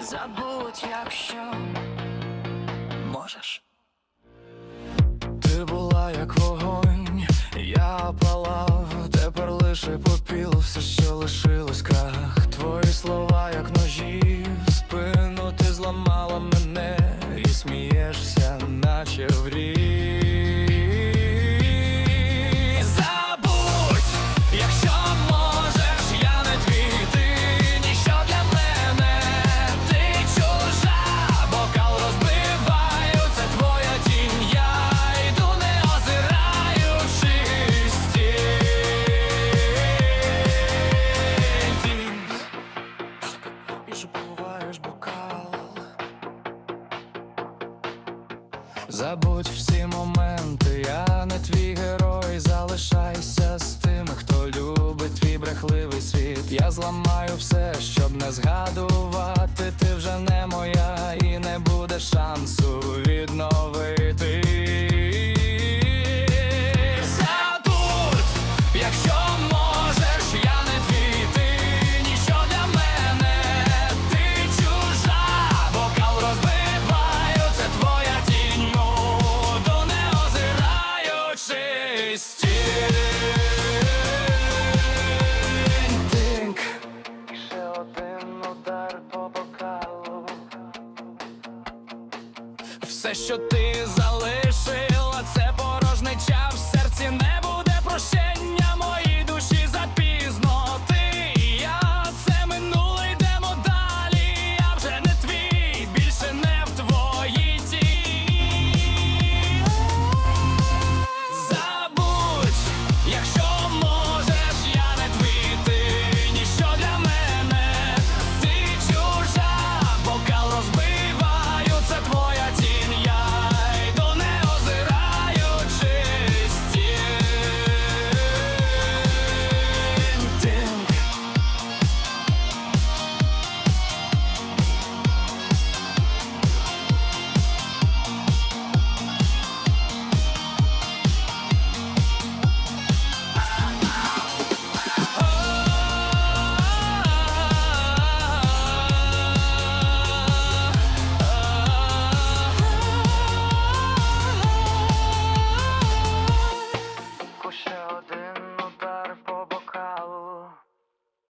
Забудь, якщо можеш. Ти була як вогонь, я палав, тепер лише попіл, все, що лишилось крах. Твої слова, як ножі, спину ти зламала Забудь всі моменти, я не твій герой, залишайся з тими, хто любить твій брехливий світ. Я зламаю все, щоб не згадувати. Ти вже не моя і не буде шансу відновити. Все, що ти залишила, це